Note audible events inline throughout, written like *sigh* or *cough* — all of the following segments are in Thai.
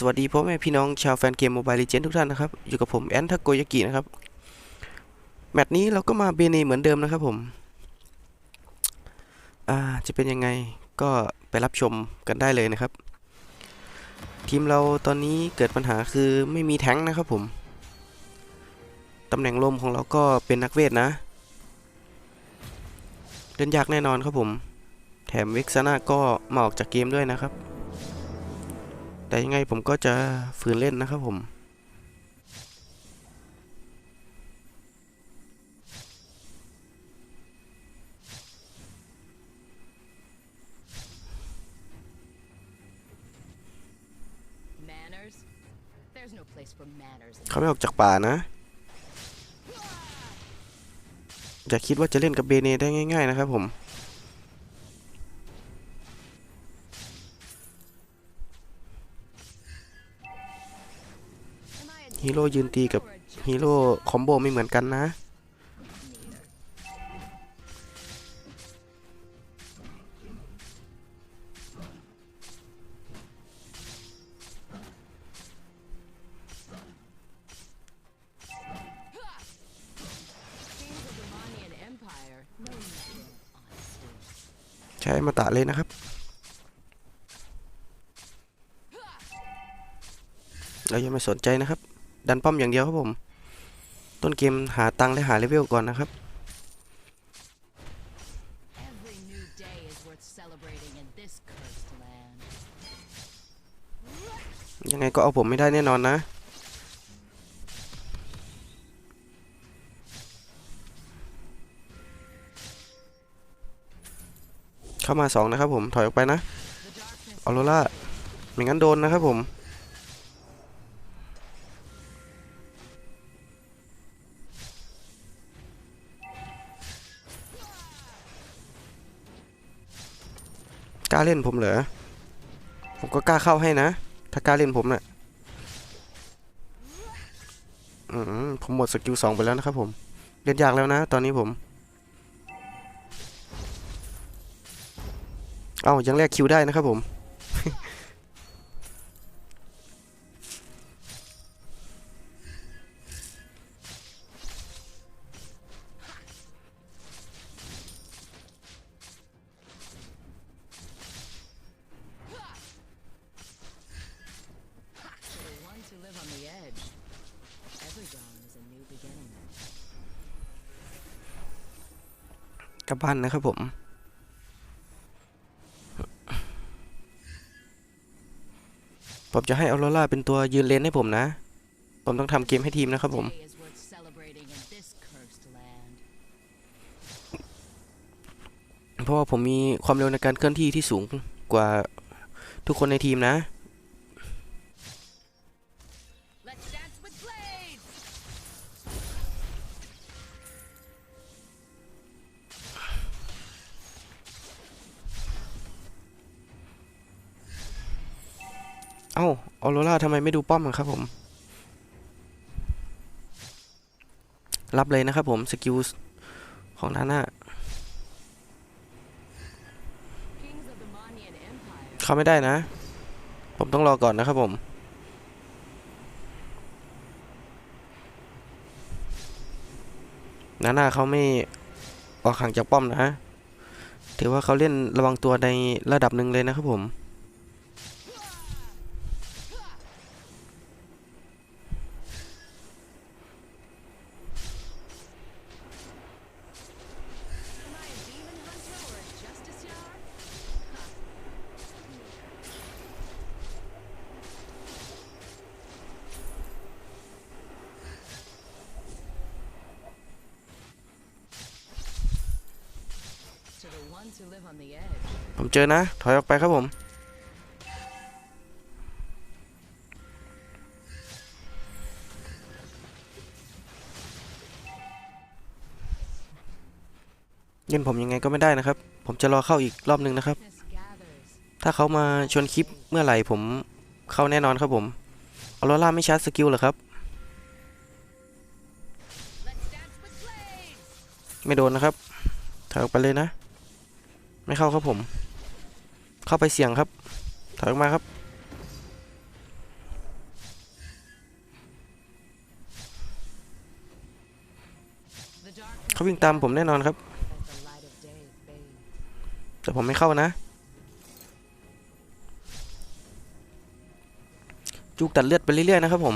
สวัสดีพ่อแม่พี่น้องชาวแฟนเกมโมบาย e ีเจนทุกท่านนะครับ อยู่กับผมแอนทาโกยากินะครับ แมตช์นี้เราก็มาเบเนเหมือนเดิมนะครับผม อ่าจะเป็นยังไงก็ไปรับชมกันได้เลยนะครับ ทีมเราตอนนี้เกิดปัญหาคือไม่มีแท้งค์นะครับผม ตำแหน่งลมของเราก็เป็นนักเวทนะเล่นยากแน่นอนครับผม แถมเว็กซ์นาก็มาออกจากเกมด้วยนะครับ แต่ยังไงผมก็จะฝืนเล่นนะครับผม Manners? There's no place for manners. in เขาไม่ออกจากป่านะอย่าคิดว่าจะเล่นกับเบเนได้ง่าย ๆ นะครับผม ฮีโร่ยืนตีกับฮีโร่คอมโบไม่เหมือนกันนะ ใช้มาตะเลยนะครับเราอย่าไม่สนใจนะครับ ดันป้อมอย่างเดียวครับผม ต้นเกมหาตังค์และหาเลเวลก่อนนะครับ Every new day is worth celebrating in this cursed land. ยังไงก็เอาผมไม่ได้แน่นอนนะ เข้ามาสองนะครับผม ถอยออกไปนะ The darkness ออโรล่าไม่งั้นโดนนะครับผม กล้าเล่นผมเหรอ ผมก็กล้าเข้าให้นะ ถ้ากล้าเล่นผมนะ่ะอืมผมหมดสกิลสองไปแล้วนะครับผม เล่นยากแล้วนะ ตอนนี้ผม เอ้ายังแลกคิวได้นะครับผม กลับบ้านนะครับผม ผมจะให้ออโรล่าเป็นตัวยืนเลนให้ผมนะ ผมต้องทำเกมให้ทีมนะครับผม เพราะว่าผมมีความเร็วในการเคลื่อนที่ที่สูงกว่าทุกคนในทีมนะ ออโรล่าทำไมไม่ดูป้อมอะครับผม รับเลยนะครับผม สกิลของนาน่าเข้าไม่ได้นะ ผมต้องรอก่อนนะครับผมนาน่าเขาไม่ออกห่างจากป้อมนะ ถือว่าเขาเล่นระวังตัวในระดับหนึ่งเลยนะครับผม Am I a demon hunter or a justice yard? 'To the ones who live on the edge. ผมเจอนะ ถอยออกไปครับผม เล่นผมยังไงก็ไม่ได้นะครับ ผมจะรอเข้าอีกรอบหนึ่งนะครับ ถ้าเขามาชวนคลิปเมื่อไหร่ผมเข้าแน่นอนครับผมออโรล่าไม่ชาร์จสกิลเหรอครับ ไม่โดนนะครับถอยออกไปเลยนะ ไม่เข้าครับผม เข้าไปเสี่ยงครับ ถอยออกมาครับ เขาวิ่งตามผมแน่นอนครับ แต่ผมไม่เข้านะ จุกตัดเลือดไปเรื่อยๆนะครับผม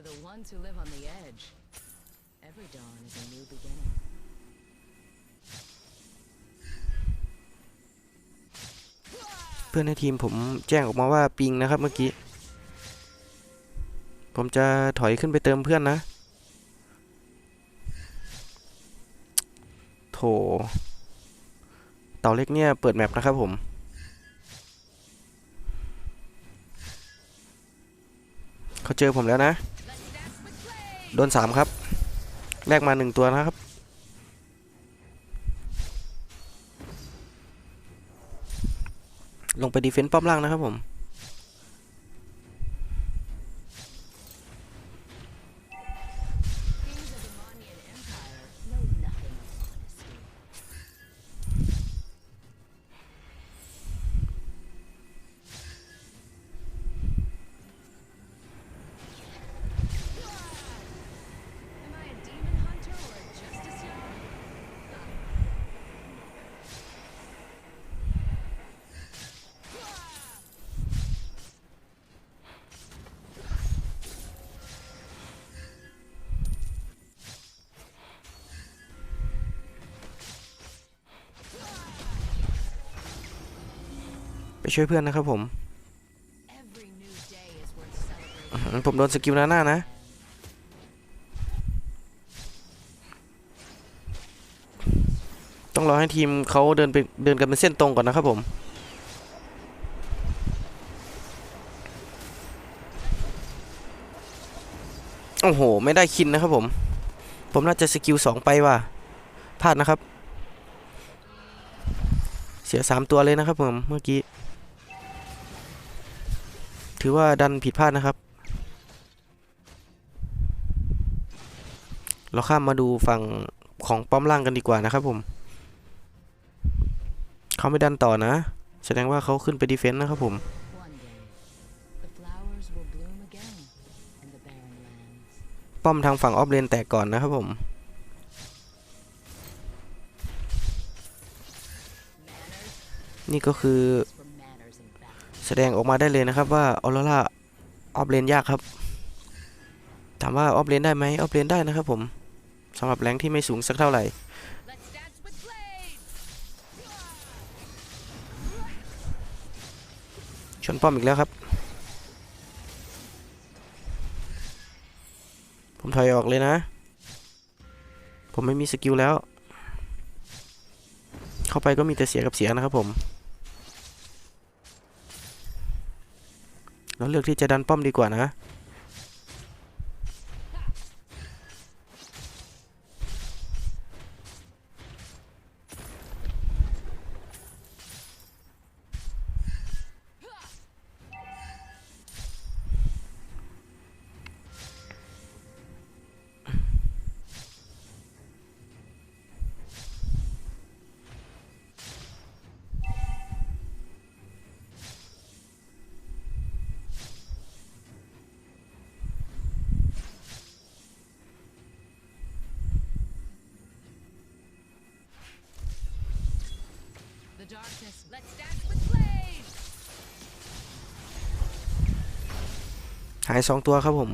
'To the ones who live on the edge, every dawn is a new beginning. เพื่อนในทีมผมแจ้งออกมาว่าปิงนะครับเมื่อกี้ ผมจะถอยขึ้นไปเติมเพื่อนนะ โถ เต่าเล็กเนี่ยเปิดแมปนะครับผมเขาเจอผมแล้วนะ โดนสามครับ แลกมาหนึ่งตัวนะครับ ลงไปดีเฟนต์ป้อมล่างนะครับผม ช่วยเพื่อนนะครับผม Every new day is worth อื้อ celebrating. หือผมโดนสกิลหน้าหน้านะ ต้องรอให้ทีมเขาเดินไปเดินกันเป็นเส้นตรงก่อนนะครับผมโอ้โห ไม่ได้คินนะครับผม ผมน่าจะสกิลสองไปว่ะพลาดนะครับ เสียสามตัวเลยนะครับผมเมื่อกี้ ถือว่าดันผิดพลาดนะครับ เราข้ามมาดูฝั่งของป้อมล่างกันดีกว่านะครับผม เขาไม่ดันต่อนะ แสดงว่าเขาขึ้นไปดีเฟนต์นะครับผมป้อมทางฝั่งออฟเลนแตกก่อนนะครับผม นี่ก็คือ แสดงออกมาได้เลยนะครับว่าออโรราออฟเลนยากครับถามว่าออฟเลนได้ไหมออฟเลนได้นะครับผมสำหรับแรงที่ไม่สูงสักเท่าไหร่ชนป้อมอีกแล้วครับ ผมถอยออกเลยนะ ผมไม่มีสกิลแล้ว เข้าไปก็มีแต่เสียกับเสียนะครับผม เราเลือกที่จะดันป้อมดีกว่านะ darkness. Let's dance with flame! หายสองตัวครับผม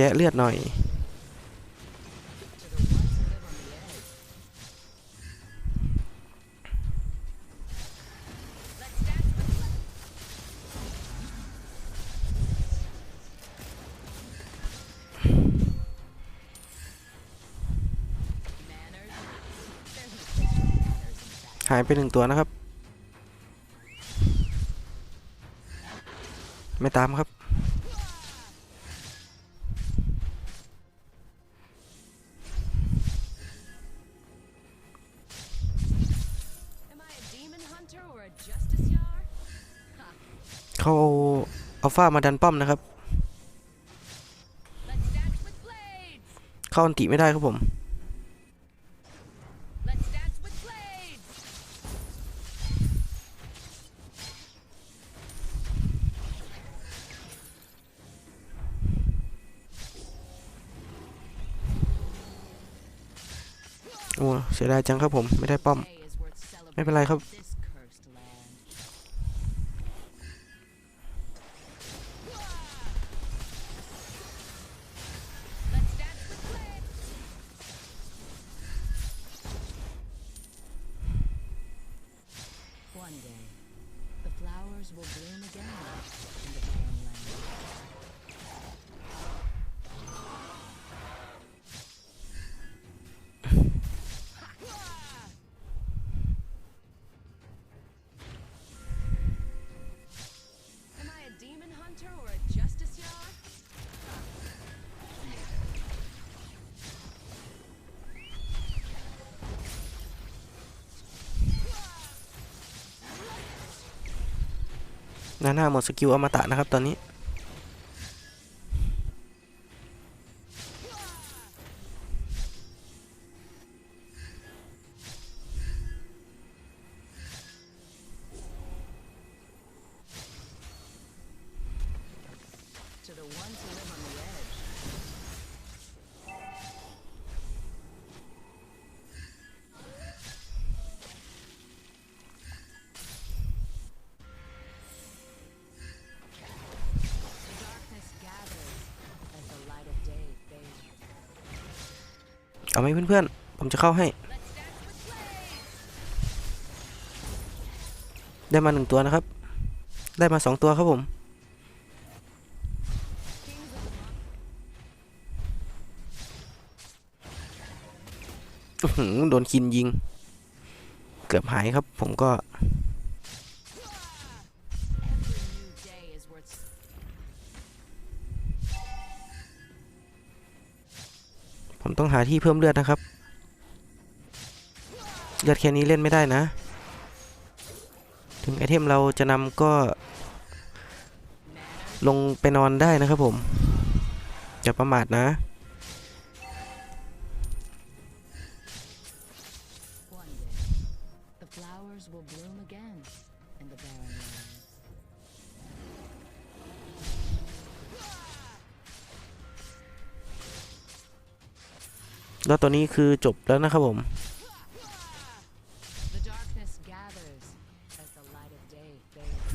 แจ๊ะเลือดหน่อย หายไปหนึ่งตัวนะครับ ไม่ตามครับ ฟามาดันป้อมนะครับ เข้าอันติไม่ได้ครับผม โอ้เสียดายจังครับผม ไม่ได้ป้อม ไม่เป็นไรครับ will bloom again in the barren land. *laughs* Am I a demon hunter or a นาหน้าหมดสกิลอมตะนะครับตอนนี้ เอาไหมเพื่อนๆ ผมจะเข้าให้ ได้มาหนึ่งตัวนะครับ ได้มาสองตัวครับผม โดนคินยิง เกือบหายครับผมก็ ผมต้องหาที่เพิ่มเลือดนะครับเลือดแค่นี้เล่นไม่ได้นะ ถึงไอเทมเราจะนำก็ ลงไปนอนได้นะครับผมอย่าประมาทนะ แล้วตัวนี้คือจบแล้วนะครับผม The darkness gathers as the light of day fades.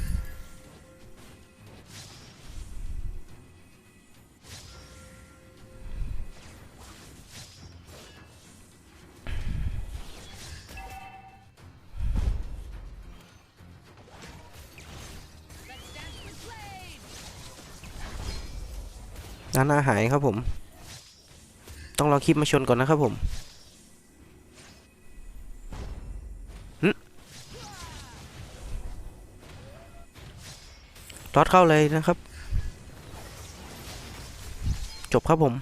Let's dance with blades. ด้านหน้าหายครับผมต้อง รอคลิปมาชนก่อนนะครับผมรอดเข้าเลยนะครับ จบครับผม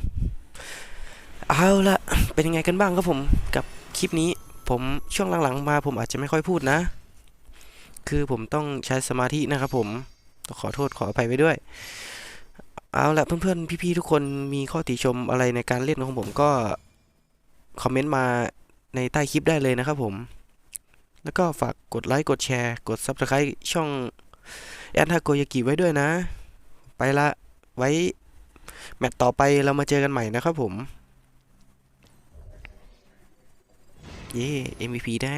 เอาละเป็นยังไงกันบ้างครับผมกับคลิปนี้ผมช่วงหลังๆมาผมอาจจะไม่ค่อยพูดนะ คือผมต้องใช้สมาธินะครับผมขอโทษขออภัยไว้ด้วย เอาละเพื่อนๆ พี่ๆ ทุกคนมีข้อติชมอะไรในการเล่นของผมก็ คอมเมนต์มาในใต้คลิปได้เลยนะครับผม แล้วก็ฝากกดไลค์ กดแชร์ กด Subscribe ช่องแอนทาโกยากิไว้ด้วยนะ ไปละ ไว้ แมตต์ต่อไปเรามาเจอกันใหม่นะครับผม เย้ MVP ได้